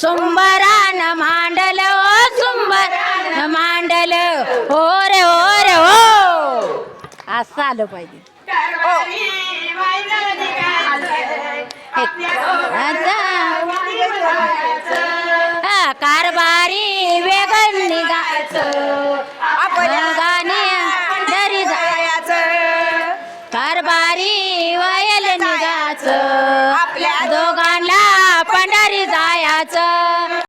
सुंबरान मांडल ओ सुंबरान मांडल. ओ रे ओ रे ओ असं आलं पाहिजे. कारभार. That's a.